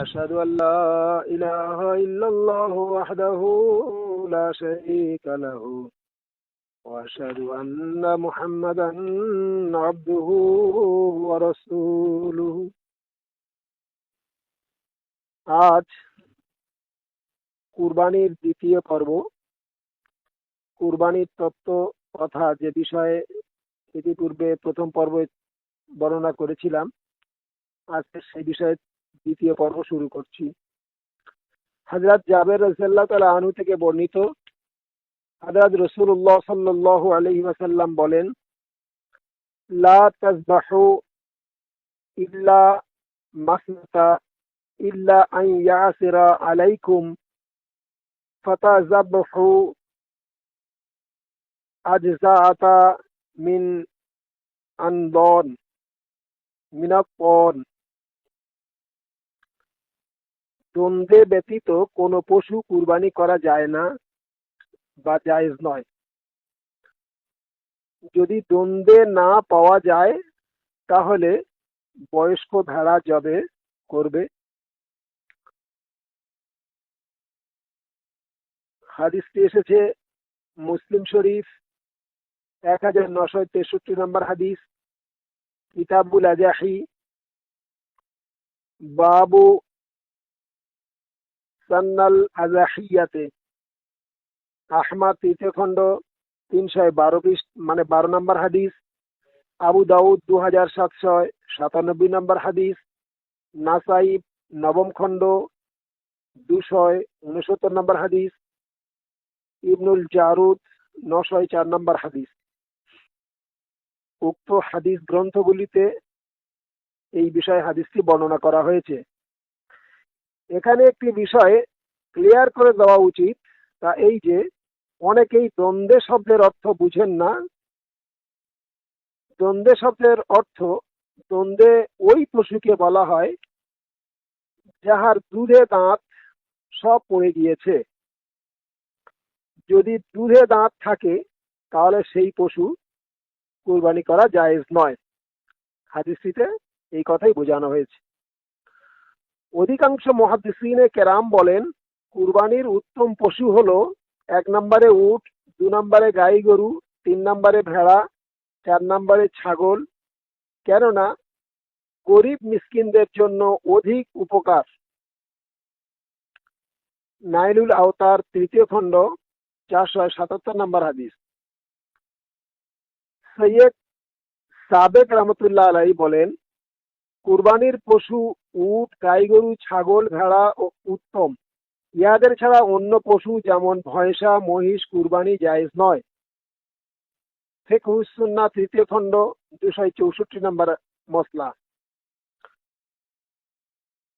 أشهد أن لا إله إلا الله وحده لا شريك له, وأشهد أن محمدا عبده ورسوله. আজ কুরবানির দ্বিতীয় পর্ব। কুরবানির তত্ত্ব, কথা যে বিষয়ে ইতিপূর্বে প্রথম পর্বে বর্ণনা করেছিলাম, আজকে সেই বিষয়ে দ্বিতীয় পর্ব শুরু করছি। হজরত জাবের রসাল্লাহ তালা আনু থেকে বর্ণিত হজরত রসুল্লাহ সাল্লাহ আলহি ওয়াসাল্লাম বলেন, লা ইল্লা মাসনাতা ইল্লা ইয়াসিরা আলাইকুম মিন আনদন মিনাপন দ্বন্দ্বে ব্যতীত কোনো পশু কুরবানি করা যায় না বা জায়েজ নয়। যদি দ্বন্দ্বে না পাওয়া যায়, তাহলে বয়স্ক ভেড়া জবে করবে। হাদিসটি এসেছে মুসলিম শরীফ এক হাজার নশো তেষট্টি নম্বর হাদিস, কিতাবুল আজাহি বাবু সান্নাল আজাহিয়াতে। আহমাদ তৃতীয় খণ্ড তিনশো বারো পৃষ্ঠ মানে বারো নম্বর হাদিস। আবু দাউদ দু হাজার সাতশো সাতানব্বই নম্বর হাদিস। নাসাইব নবম খণ্ড দুশয় উনসত্তর নম্বর হাদিস। ইবনুল জারুদ নশয় চার নম্বর হাদিস। উক্ত হাদিস গ্রন্থগুলিতে এই বিষয়ে হাদিসটি বর্ণনা করা হয়েছে। এখানে একটি বিষয় ক্লিয়ার করে দেওয়া উচিত, তা এই যে অনেকেই দ্বন্দ্বে শব্দের অর্থ বুঝেন না। দ্বন্দ্বে শব্দের অর্থ দ্বন্দ্বে ওই পশুকে বলা হয় যাহার দুধে দাঁত সব পড়ে গিয়েছে। যদি দুধে দাঁত থাকে, তাহলে সেই পশু কুরবানি করা জায়েজ নয়। হাদিসটিতে এই কথাই বোঝানো হয়েছে। অধিকাংশ মহাদিসিনে কেরাম বলেন, কুরবানির উত্তম পশু হলো এক নম্বরে উট, দু নম্বরে গাই গরু, তিন নম্বরে ভেড়া, চার নম্বরে ছাগল। কেননা, গরিব মিসকিনদের জন্য অধিক উপকার। নাইলুল আওতার তৃতীয় খণ্ড, চারশো সাতাত্তর নম্বর হাদিস। সৈয়দ সাবেক রহমতুল্লাহ আলাই বলেন কুরবানির পশু, উট গাই গরু ছাগল, ভেড়া ও উত্তম। ইহাদের ছাড়া অন্য পশু যেমন ভয়সা, মহিষ, কুরবানি, জায়েজ নয়। ফেকুসুন্না তৃতীয় খণ্ড দুশো চৌষট্টি নম্বর মশলা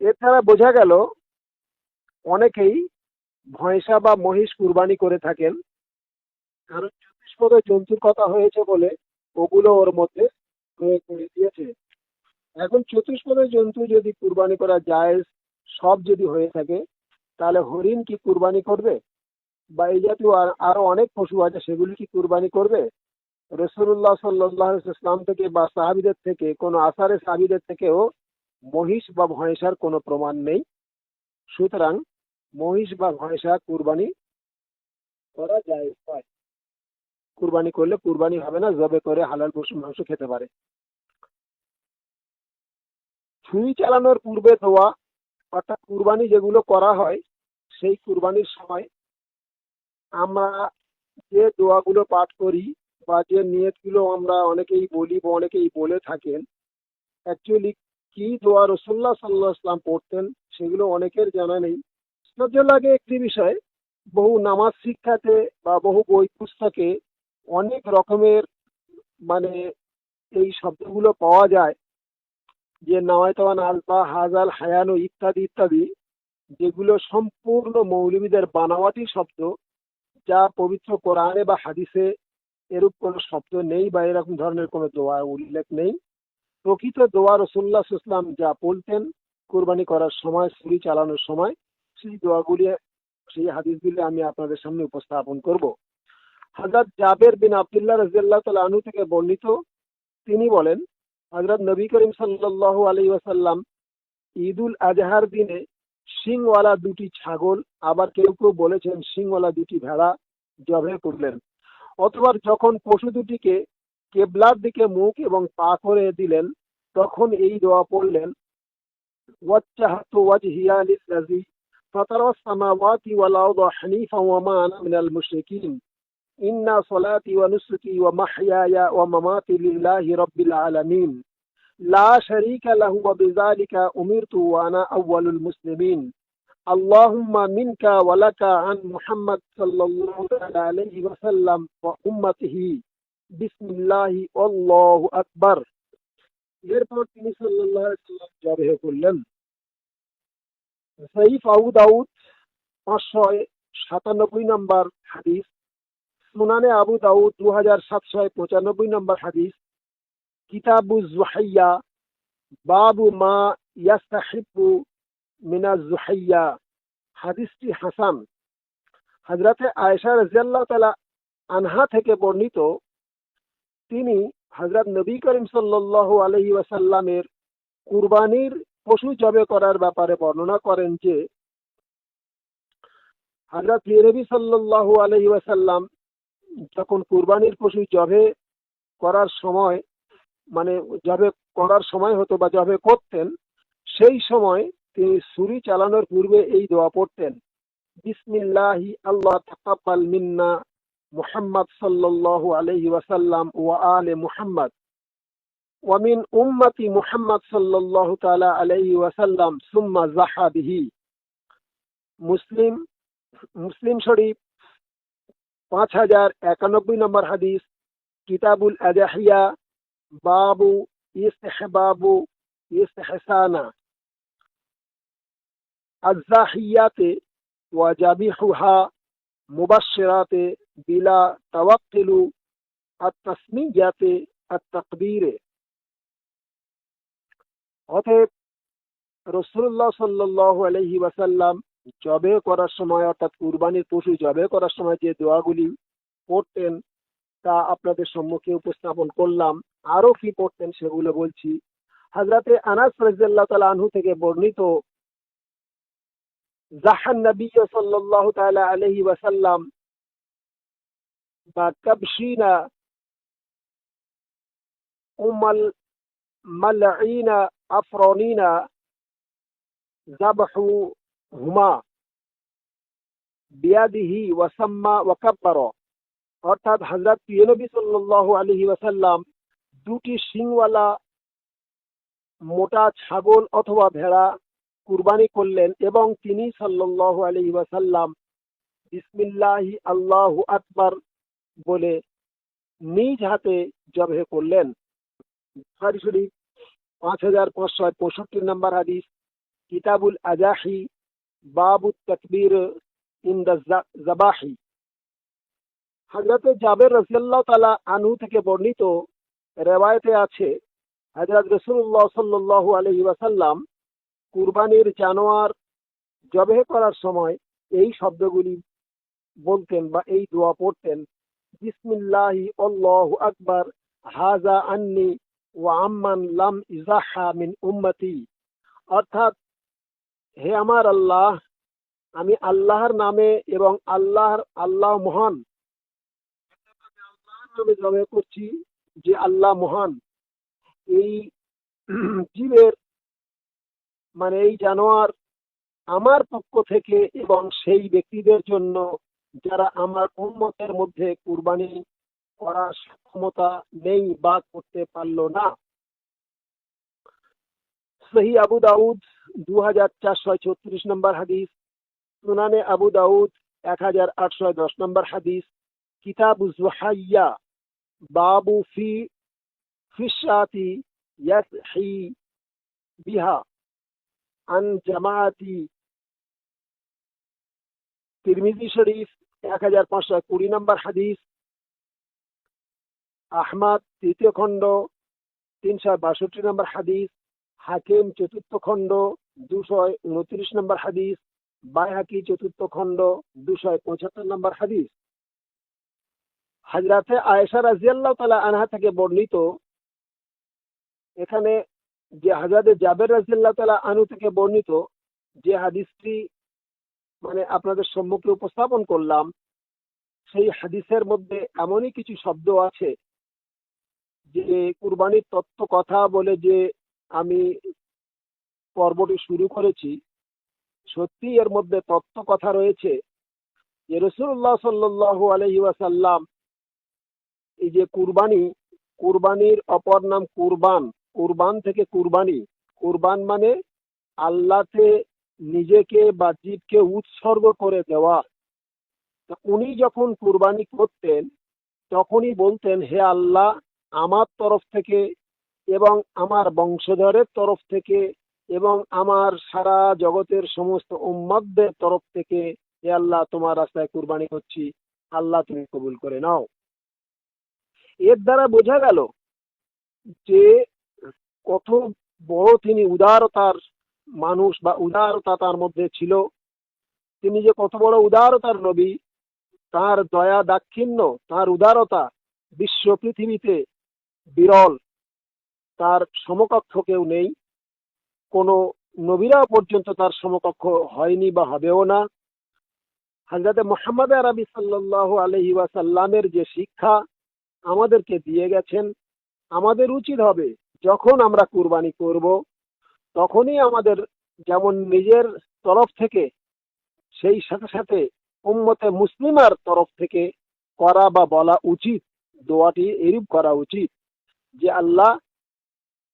দ্বারা বোঝা গেল, অনেকেই ভয়সা বা মহিষ কুরবানি করে থাকেন। কারণ চতুষ্পদ জন্তুর কথা হয়েছে বলে ওগুলো ওর মধ্যে প্রয়োগ করে দিয়েছে। এখন চতুষ্পদ জন্তু যদি কুরবানি করা যায়, সব যদি হয়ে থাকে, তাহলে হরিণ কি কুরবানি করবে? বা এই জাতীয় আরও অনেক পশু আছে, সেগুলি কি কুরবানি করবে? রসুল্লাহ সাল্লাহ ইসলাম থেকে বা সাহাবিদের থেকে, কোনো আসারে সাহাবিদের থেকেও মহিষ বা ভয়সার কোনো প্রমাণ নেই। সুতরাং মহিষ বা ভয়সা কুরবানি করা যায় কুরবানি করলে কুরবানি হবে না, জবে করে হালাল পশু মাংস খেতে পারে। ছুরি চালানোর পূর্বে দোয়া অর্থাৎ কুরবানি যেগুলো করা হয়, সেই কুরবানির সময় আমরা যে দোয়াগুলো পাঠ করি বা যে নিয়তগুলো আমরা অনেকেই বলি বা অনেকেই বলে থাকেন অ্যাকচুয়ালি কি দোয়া রসুল্লাহ সাল্লাহ ইসলাম পড়তেন সেগুলো অনেকের জানা নেই। আশ্চর্য লাগে একটি বিষয়, বহু নামাজ শিক্ষাতে বা বহু বই পুস্তকে অনেক রকমের মানে এই শব্দগুলো পাওয়া যায়। যে নওয়ায়তওয়ান আলফা, হাজাল, হায়ানো ইত্যাদি ইত্যাদি, যেগুলো সম্পূর্ণ মৌলবীদের বানাওয়াটি শব্দ, যা পবিত্র কোরআনে বা হাদিসে এরূপ কোনো শব্দ নেই বা এরকম ধরনের কোনো দোয়া উল্লেখ নেই। প্রকৃত দোয়া রসুল্লাহ ইসলাম যা বলতেন কোরবানি করার সময়, ছুরি চালানোর সময়, সেই দোয়াগুলি, সেই হাদিসগুলি আমি আপনাদের সামনে উপস্থাপন করব। হজরত জাবের বিন আবদুল্লাহ রাজিয়াল্লাহ তালা আনু থেকে বর্ণিত, তিনি বলেন হজরত নবী করিম সাল্লাহ আলী ওয়াসাল্লাম ঈদুল আজহার দিনে সিংওয়ালা দুটি ছাগল, আবার কেউ কেউ বলেছেন সিংওয়ালা দুটি ভেড়া জবে করলেন। অথবা যখন পশু দুটিকে কেবলার দিকে মুখ এবং পা করে দিলেন, তখন এই দোয়া পড়লেন, ওয়াজ্জাহাতু ওয়াজহিয়া লিল্লাযী ফাতারাস সামাওয়াতি ওয়াল হানিফা ওয়া মিনাল মুশরিকিন। حنيفا وما أنا من المشركين إن صلاتي ونسكي ومحياي ومماتي لله رب العالمين لا شريك له وبذلك أمرت وأنا أول المسلمين اللهم منك ولك عن محمد صلى الله تعالى عليه وسلم وأمته بسم الله والله أكبر এরপর তিনি সাল্লাল্লাহু আলাইহি সাল্লাম জবেহ করলেন সাইফ আবু দাউদ পাঁচশো সাতানব্বই নম্বর হাদিস সুনানে আবু দাউদ দু হাজার সাতশো পঁচানব্বই নম্বর হাদিস। কিতাবু জুহাইয়া, বাবু মা ইয়াস্তাহিবু মিনা জুহাইয়া। হাদিসটি হাসান। হজরতে আয়েশা রাজিয়াল্লাহ তালা আনহা থেকে বর্ণিত, তিনি হজরত নবী করিম সাল্লাল্লাহু আলহি ওয়াসাল্লামের কুরবানির পশু জবে করার ব্যাপারে বর্ণনা করেন যে হজরত নবী সাল্লাল্লাহু আলহি ওয়াসাল্লাম তখন কুরবানির পশু জবে করার সময় মানে জবে করার সময় হতো বা জবে করতেন, সেই সময় তিনি সুরি চালানোর পূর্বে এই দোয়া পড়তেন। বিসমিল্লাহি আল্লাহ তাকাব্বাল মিন্না মুহাম্মদ সাল্লাল্লাহু আলাইহি ওয়াসাল্লাম ওয়া আলে মুহাম্মদ। ওয়া মিন উম্মতি মুহাম্মদ সাল্লাল্লাহু তাআলা আলাইহি ওয়াসাল্লাম সুম্মা যাহা বিহি। মুসলিম মুসলিম শরীফ পাঁচ হাজার একানব্বই নম্বর হাদিস, কিতাবুল আজাহিয়া বাবু ইস্তেহবাবু ইস্তেহসানা। আজাহিয়াতে ওয়াজাবিহুহা মুবাশশিরাতে বিলা তাওয়াক্কিলু আত-তাসমিয়াতে আত-তাকবীরে। অতএব রসুল্লাহ সাল্লাহ আলহি ওয়াসাল্লাম জবে করার সময়, অর্থাৎ কুরবানির পশু জবে করার সময় যে দোয়াগুলি পড়তেন, তা আপনাদের সম্মুখে উপস্থাপন করলাম। আরও কি পড়তেন সেগুলো বলছি। হাজরাতে আনাস রাজিয়াল্লাহ তালা আনহু থেকে বর্ণিত জাহান নবী সাল্লাহ তাআলা আলহি ওয়াসাল্লাম বা কাবশিনা উমাল মালঈনা আফরনিনা জাবহু হুমা। বিয়াদিহি ওয়াসাম্মা ওয়াকাব্বার। অর্থাৎ হজরত নবী সাল্লাল্লাহু আলাইহি ওয়াসাল্লাম দুটি শিংওয়ালা, মোটা ছাগল অথবা ভেড়া কুরবানি করলেন এবং তিনি সাল্লাল্লাহু আলাইহি ওয়াসাল্লাম বিসমিল্লাহি আল্লাহু আকবার বলে নিজ হাতে জবে করলেন। বুখারী শরীফ পাঁচ হাজার পাঁচশো পঁয়ষট্টি নম্বর হাদিস, কিতাবুল আজাহি বাবু তকবীর ইন জবাহি। হজরত জাবের রসিয়াল্লাহ তালা আনহু থেকে বর্ণিত রেওয়ায়তে আছে হজরত রসুল্লাহ সাল্লাহ আলহি ওয়াসাল্লাম কুরবানির জানোয়ার জবে করার সময় এই শব্দগুলি বলতেন বা এই দোয়া পড়তেন, বিসমিল্লাহি আল্লাহু আকবার হাজা আন্নি ও আম্মান লাম ইজাহা মিন উম্মতি। অর্থাৎ হে আমার আল্লাহ, আমি আল্লাহর নামে এবং আল্লাহর, আল্লাহ মহান। নামে জবে করছি যে আল্লাহ মহান। এই জীবের মানে এই জানোয়ার আমার পক্ষ থেকে এবং সেই ব্যক্তিদের জন্য যারা আমার উন্মতের মধ্যে কুরবানি করার সক্ষমতা নেই বা করতে পারল না। সহি আবু দাউদ দু হাজার চারশো ছত্রিশ নম্বর হাদিস, সুনানে আবু দাউদ এক হাজার আটশো দশ নম্বর হাদিস, কিতাব জুহাইয়া, বাবু ফি ফিসাতি ইয়াসহি বিহা, আন জামায়াতি তিরমিজি শরীফ এক হাজার পাঁচশো কুড়ি নম্বর হাদিস, আহমাদ, তৃতীয় খণ্ড, তিনশো বাষট্টি নম্বর হাদিস হাকিম চতুর্থ খণ্ড দুশো উনত্রিশ নম্বর হাদিস, বাইহাকি চতুর্থ খণ্ড দুশো পঁচাত্তর নম্বর হাদিস। হাজরাতে আয়েশা রাজিয়াল্লাহ তালা আনহা থেকে বর্ণিত, এখানে যে হাজারে জাবের রাজিল্লাহ তালা আনু থেকে বর্ণিত যে হাদিসটি মানে আপনাদের সম্মুখে উপস্থাপন করলাম, সেই হাদিসের মধ্যে এমনই কিছু শব্দ আছে যে কুরবানির তত্ত্ব কথা বলে যে আমি পর্বটি শুরু করেছি সত্যি এর মধ্যে তত্ত্ব কথা রয়েছে যে রসুল্লাহ সাল্লু আলহি ওয়াসাল্লাম এই যে কুরবানি, কুরবানির অপর নাম কুরবান কুরবান থেকে কুরবানি। কুরবান মানে আল্লাহতে নিজেকে বা জীবকে উৎসর্গ করে দেওয়া। উনি যখন কুরবানি করতেন, তখনই বলতেন, হে আল্লাহ, আমার তরফ থেকে এবং আমার বংশধরের তরফ থেকে এবং আমার সারা জগতের সমস্ত উম্মতদের তরফ থেকে হে আল্লাহ, তোমার রাস্তায় কুরবানি করছি। আল্লাহ, তুমি কবুল করে নাও। এর দ্বারা বোঝা গেল যে কত বড় তিনি উদারতার মানুষ বা উদারতা তার মধ্যে ছিল। তিনি যে কত বড় উদারতার নবী, তার দয়া দাক্ষিণ্য তার উদারতা বিশ্ব পৃথিবীতে বিরল। তার সমকক্ষ কেউ নেই। কোনো নবীরা পর্যন্ত তার সমকক্ষ হয়নি বা হবেও না। হাজরাতে মোহাম্মদ আরবি সাল্লাহ আলহি ওয়াসাল্লামের যে শিক্ষা আমাদেরকে দিয়ে গেছেন, আমাদের উচিত হবে যখন আমরা কুরবানি করব, তখনই আমাদের যেমন নিজের তরফ থেকে, সেই সাথে সাথে উম্মতে মুসলিমার তরফ থেকে করা বা বলা উচিত, দোয়াটি এরূপ করা উচিত যে আল্লাহ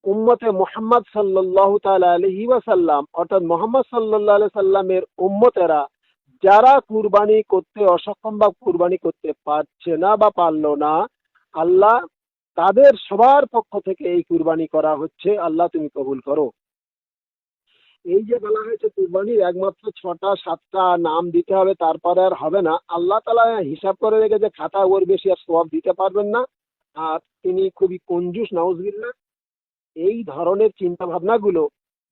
উম্মতে মোহাম্মদ সাল্লাহ আলহি ওয়াসাল্লাম, অর্থাৎ মোহাম্মদ সাল্লাহ সাল্লামের উম্মতেরা যারা কুরবানি করতে অসক্ষম বা কুরবানি করতে পারছে না বা পারল না, আল্লাহ তাদের সবার পক্ষ থেকে এই কুরবানি করা হচ্ছে। আল্লাহ তুমি কবুল করো। এই যে বলা হয়েছে কুরবানির একমাত্র ছটা, সাতটা নাম দিতে হবে, তারপরে আর হবে না। আল্লাহ তালা হিসাব করে রেখেছে, খাতা ওর বেশি আর সব দিতে পারবেন না। আর তিনি খুবই কঞ্জুস নাউজবিল্লা এই ধরনের চিন্তা ভাবনাগুলো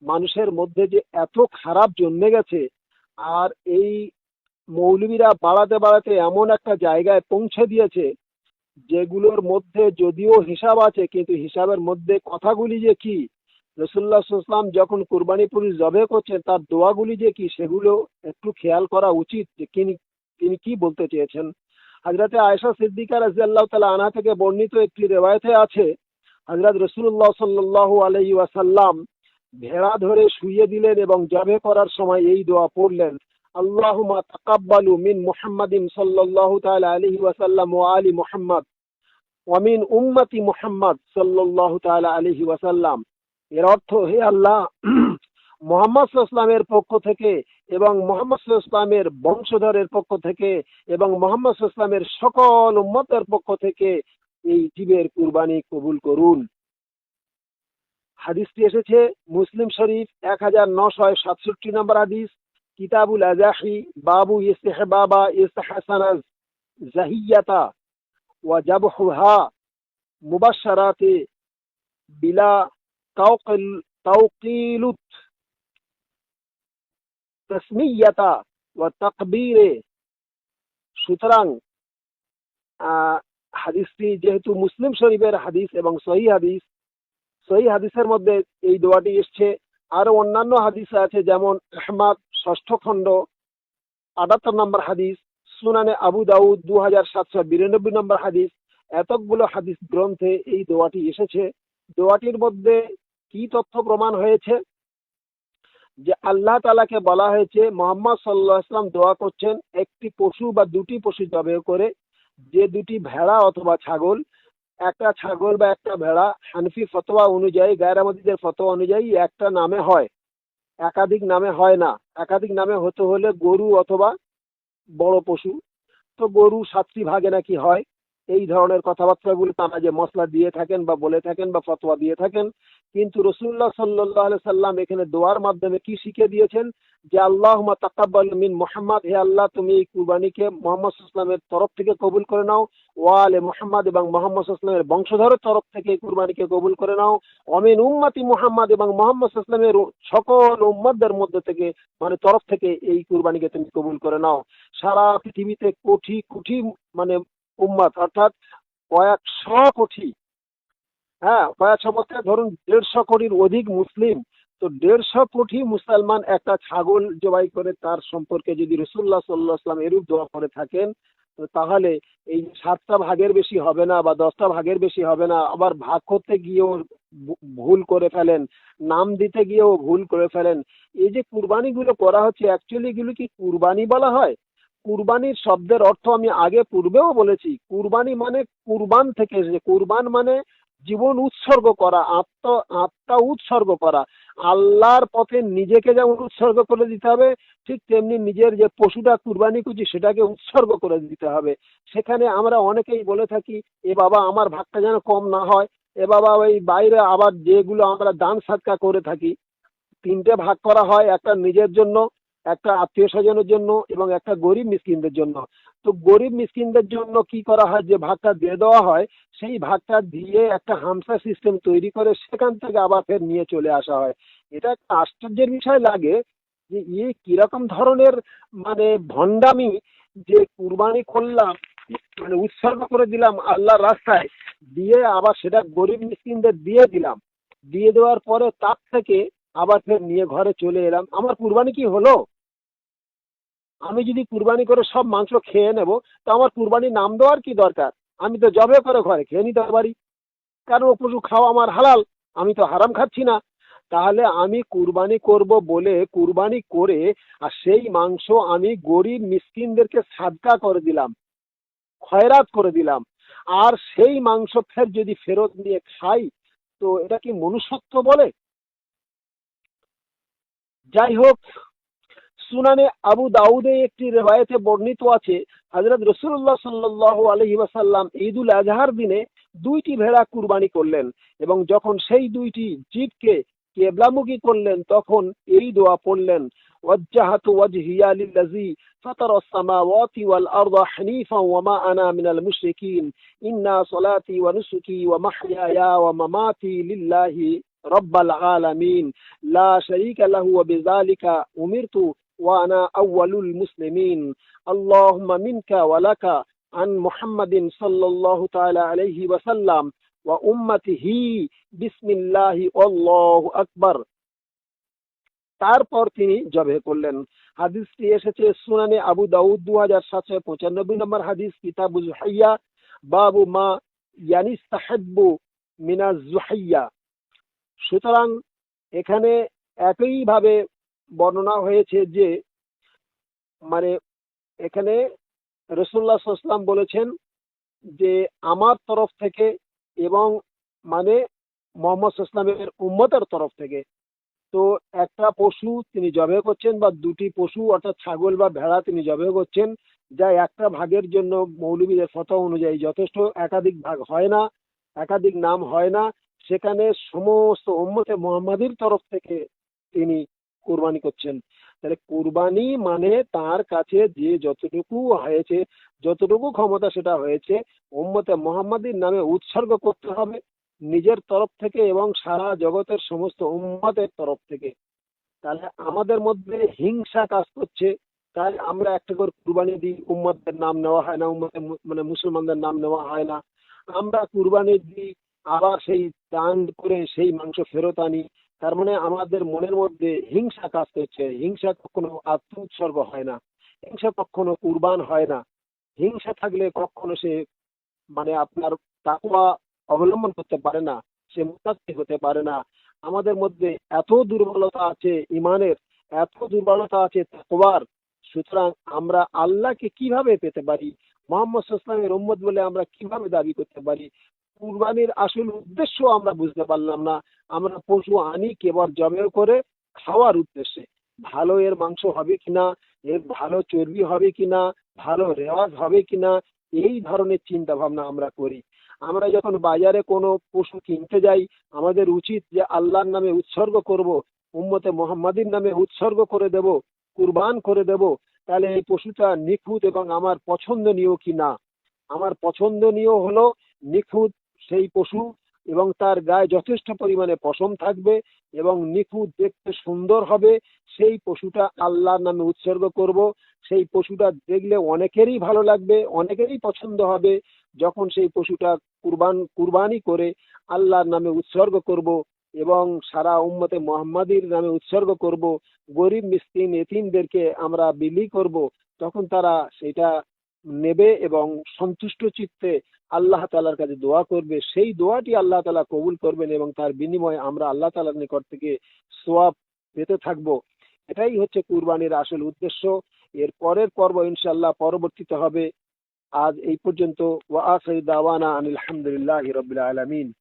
মানুষের মধ্যে যে এত খারাপ জন্মে গেছে আর এই মৌলবীরা বাড়াতে বাড়াতে এমন একটা জায়গায় পৌঁছে দিয়েছে যেগুলোর মধ্যে যদিও হিসাব আছে, কিন্তু হিসাবের মধ্যে কথাগুলি যে কি? রসুল্লাহ ইসলাম যখন কুরবানি পুরুষ জবে করছেন, তার দোয়াগুলি যে কি, সেগুলো একটু খেয়াল করা উচিত যে তিনি তিনি কি বলতে চেয়েছেন। হাজরাতে আয়সা সিদ্দিকা রাজিয়াল্লাহ তালা আনা থেকে বর্ণিত একটি রেওয়ায়তে আছে হজরত রসুল্লাহ সাল্লাহ আলহি ওয়াসাল্লাম ভেড়া ধরে শুয়ে দিলেন এবং জবে করার সময় এই দোয়া পড়লেন তাকাব্বালু মিন মুহাম্মাদিন ওয়াসাল্লাম উম্মতি ওয়াসাল্লাম। এর অর্থ, হে আল্লাহ, মোহাম্মদ পক্ষ থেকে এবং মোহাম্মদ বংশধরের পক্ষ থেকে এবং মোহাম্মদ ইসলামের সকল উম্মতের পক্ষ থেকে এই জীবের কুরবানি কবুল করুন। হাদিসটি এসেছে মুসলিম শরীফ এক হাজার নশয় সাতষট্টি নম্বর হাদিস, কিতাবুল আজাহি বাবু ইস্তেহবাবা ইস্তেহাসানা জাহিয়াতা ওয়া জাবহুহা মুবাশশারাতে বিলা তাওকিল, তাওকিলুত তসমিয়াতা ওয়া তাকবীরে। সুতরাং হাদিসটি যেহেতু মুসলিম শরীফের হাদিস এবং সহি হাদিস, সহি হাদিসের মধ্যে এই দোয়াটি এসছে। আরও অন্যান্য হাদিস আছে, যেমন আহমাদ, ষষ্ঠ খণ্ড, আটাত্তর নম্বর হাদিস, সুনানে আবু দাউদ দু হাজার সাতশো বিরানব্বই নম্বর হাদিস, এতকগুলো হাদিস গ্রন্থে এই দোয়াটি এসেছে। দোয়াটির মধ্যে কি তথ্য প্রমাণ হয়েছে? যে আল্লাহ তালাকে বলা হয়েছে, মোহাম্মদ সাল্লাহ ইসলাম দোয়া করছেন, একটি পশু বা দুটি পশু জবে করে যে দুটি ভেড়া অথবা ছাগল, একটা ছাগল বা একটা ভেড়া হানফি ফতোয়া অনুযায়ী, গায়রামতিদের ফতোয়া অনুযায়ী একটা নামে হয়। একাধিক নামে হয় না। একাধিক নামে হতে হলে গরু অথবা বড় পশু। তো গরু সাতটি ভাগে নাকি হয়। এই ধরনের কথাবার্তাগুলো তারা যে মশলা দিয়ে থাকেন বা বলে থাকেন বা ফতোয়া দিয়ে থাকেন, কিন্তু রসুল্লাহ সাল্লাহ সাল্লাম এখানে দোয়ার মাধ্যমে কি শিখে দিয়েছেন? যে আল্লাহ তাকাব্বাল মিন মোহাম্মদ, হে আল্লাহ, তুমি এই কুরবানিকে মোহাম্মদ ইসলামের তরফ থেকে কবুল করে নাও। ওয়ালে মোহাম্মদ এবং মোহাম্মদ ইসলামের বংশধরের তরফ থেকে এই কুরবানিকে কবুল করে নাও। অমিন উম্মাতি মোহাম্মদ এবং মোহাম্মদ ইসলামের সকল উম্মতদের মধ্যে থেকে মানে তরফ থেকে এই কুরবানিকে তুমি কবুল করে নাও। সারা পৃথিবীতে কোটি কোটি মানে উম্মাদ অর্থাৎ কয়েক শ কোটি হ্যাঁ কয়েকশো বলতে ধরুন দেড়শো কোটির অধিক মুসলিম তো দেড়শো কোটি মুসলমান একটা ছাগল জবাই করে তার সম্পর্কে যদি রসুল্লাহ সাল্লাহ আসলাম এরূপ দোয়া করে থাকেন তাহলে এই সাতটা ভাগের বেশি হবে না বা দশটা ভাগের বেশি হবে না। আবার ভাগ করতে গিয়েও ভুল করে ফেলেন, নাম দিতে গিয়েও ভুল করে ফেলেন। এই যে কুরবানিগুলো করা হচ্ছে অ্যাকচুয়ালি এগুলো কি কুরবানি বলা হয়? কুরবানির শব্দের অর্থ আমি আগে পূর্বেও বলেছি। কুরবানি মানে কুরবান থেকে এসেছে। কুরবান মানে জীবন উৎসর্গ করা, আত্ম, আত্মা উৎসর্গ করা। আল্লাহর পথে নিজেকে যেমন উৎসর্গ করে দিতে হবে, ঠিক তেমনি নিজের যে পশুটা কুরবানি করছি সেটাকে উৎসর্গ করে দিতে হবে। সেখানে আমরা অনেকেই বলে থাকি, এ বাবা, আমার ভাগটা যেন কম না হয়। এ বাবা, ওই বাইরে আবার যেগুলো আমরা দান সাদকা করে থাকি, তিনটে ভাগ করা হয় একটা নিজের জন্য একটা আত্মীয় স্বজনের জন্য এবং একটা গরিব মিসকিনদের জন্য। তো গরিব মিসকিনদের জন্য কি করা হয়? যে ভাগটা দিয়ে দেওয়া হয়, সেই ভাগটা দিয়ে একটা হামসা সিস্টেম তৈরি করে সেখান থেকে আবার ফের নিয়ে চলে আসা হয়। এটা একটা আশ্চর্যের বিষয় লাগে যে ইয়ে কীরকম ধরনের মানে ভণ্ডামি যে কুরবানি করলাম মানে উৎসর্গ করে দিলাম আল্লাহর রাস্তায়, দিয়ে আবার সেটা গরিব মিসকিনদের দিয়ে দিলাম। দিয়ে দেওয়ার পরে তার থেকে আবার ফের নিয়ে ঘরে চলে এলাম। আমার কুরবানি কি হলো? আমি যদি কুরবানি করে সব মাংস খেয়ে নেব, তো আমার কুরবানির নাম দেওয়ার কি দরকার? আমি তো জবে করে ঘরে খেয়ে নিতে পারি। কারণ ও পশু খাওয়া আমার হালাল? আমি তো হারাম খাচ্ছি না। তাহলে আমি কুরবানি করব বলে কুরবানি করে আর সেই মাংস আমি গরিব মিসকিনদেরকে সাদকা করে দিলাম, খয়রাত করে দিলাম। আর সেই মাংস ফের যদি ফেরত নিয়ে খাই, তো এটা কি মনুষ্যত্ব বলে? যাই হোক সুনানে আবু দাউদে একটি রেওয়ায়েতে বর্ণিত আছে হযরত রসুল্লাহ সাল্লাল্লাহু আলাইহি ওয়াসাল্লাম ঈদুল আজহার দিনে দুইটি ভেড়া কুরবানি করলেন এবং যখন সেই দুইটি জীবকে কেবলামুখী করলেন তখন এই দোয়া পড়লেন وجهت وجهي للذي فطر السماوات والأرض حنيفا وما أنا من المشركين إن صلاتي ونسكي ومحياي ومماتي لله رب العالمين لا شريك له وبذلك أمرت وأنا أول المسلمين اللهم منك ولك عن محمد صلى الله تعالى عليه وسلم وأمته بسم الله والله أكبر তারপর তিনি জবে করলেন হাদিসটি এসেছে সুনানে আবু দাউদ দু হাজার সাতশো পঁচানব্বই নম্বর হাদিস কিতাবু জুহাইয়া বাবু মা ইয়ানিস তাহেব্বু মিনা জুহাইয়া সুতরাং এখানে একইভাবে বর্ণনা হয়েছে যে মানে এখানে রসুল্লাহ সাল্লাম বলেছেন যে, আমার তরফ থেকে এবং মানে মোহাম্মদ ইসলামের উম্মতের তরফ থেকে। তো একটা পশু তিনি জবে করছেন বা দুটি পশু অর্থাৎ ছাগল বা ভেড়া তিনি জবে করছেন, যা একটা ভাগের জন্য মৌলবীদের ফতোয়া অনুযায়ী যথেষ্ট, একাধিক ভাগ হয় না, একাধিক নাম হয় না। সেখানে সমস্ত উম্মতে মোহাম্মদীর তরফ থেকে তিনি কুরবানি করছেন। তাহলে কুরবানি মানে তার কাছে যে যতটুকু হয়েছে, যতটুকু ক্ষমতা সেটা হয়েছে, উম্মতে মোহাম্মদীর নামে উৎসর্গ করতে হবে নিজের তরফ থেকে এবং সারা জগতের সমস্ত উম্মতের তরফ থেকে। তাহলে আমাদের মধ্যে হিংসা কাজ করছে, তাই আমরা একটা করে কুরবানি দিই উম্মতের নাম নেওয়া হয় না উম্মতের মানে মুসলমানদের নাম নেওয়া হয় না। আমরা কুরবানি দিই, আবার সেই দান করে সেই মাংস ফেরত আনি তার মানে আমাদের মনের মধ্যে হিংসা কাজ করছে। হিংসা কখনো আত্ম উৎসর্গ হয় না। হিংসা কখনো কুরবান হয় না। হিংসা থাকলে কখনো সে মানে আপনার তাকওয়া অবলম্বন করতে পারে না। সে মুতাত্তি হতে পারে না। আমাদের মধ্যে এত দুর্বলতা আছে ইমানের, এত দুর্বলতা আছে তাকওয়ার। সুতরাং আমরা আল্লাহকে কীভাবে পেতে পারি? মোহাম্মদ ইসলামের উম্মত বলে আমরা কীভাবে দাবি করতে পারি? কুরবানির আসল উদ্দেশ্য আমরা বুঝতে পারলাম না। আমরা পশু আনি কেবল জবে করে খাওয়ার উদ্দেশ্যে। ভালো এর মাংস হবে কিনা, এর ভালো চর্বি হবে কিনা, ভালো রেওয়াজ হবে কিনা, এই ধরনের চিন্তা ভাবনা আমরা করি। আমরা যখন বাজারে কোনো পশু কিনতে যাই, আমাদের উচিত যে আল্লাহর নামে উৎসর্গ করব, উম্মতে মোহাম্মদীর নামে উৎসর্গ করে দেব, কুরবান করে দেব, তাহলে এই পশুটা নিখুঁত এবং আমার পছন্দনীয় কি না আমার পছন্দনীয় হলো নিখুঁত সেই পশু এবং তার গায়ে যথেষ্ট পরিমাণে পশম থাকবে এবং নিখুঁত দেখতে সুন্দর হবে, সেই পশুটা আল্লাহর নামে উৎসর্গ করব। সেই পশুটা দেখলে অনেকেরই ভালো লাগবে, অনেকেরই পছন্দ হবে। যখন সেই পশুটা কুরবান, কুরবানি করে আল্লাহর নামে উৎসর্গ করব এবং সারা উম্মতে মোহাম্মদীর নামে উৎসর্গ করব, গরিব, মিসকিন, এতিমদেরকে আমরা বিলি করব, তখন তারা সেটা নেবে এবং সন্তুষ্ট চিত্তে আল্লাহ তালার কাছে দোয়া করবে। সেই দোয়াটি আল্লাহ তালা কবুল করবেন এবং তার বিনিময়ে আমরা আল্লাহ তালার নিকট থেকে সোয়াব পেতে থাকব। এটাই হচ্ছে কুরবানির আসল উদ্দেশ্য। এর পরের পর্ব ইনশাল্লাহ পরবর্তীতে হবে। আজ এই পর্যন্ত। ওয়া আখির দাওয়ানা আনিল হামদুলিল্লাহি রাব্বিল আলামিন।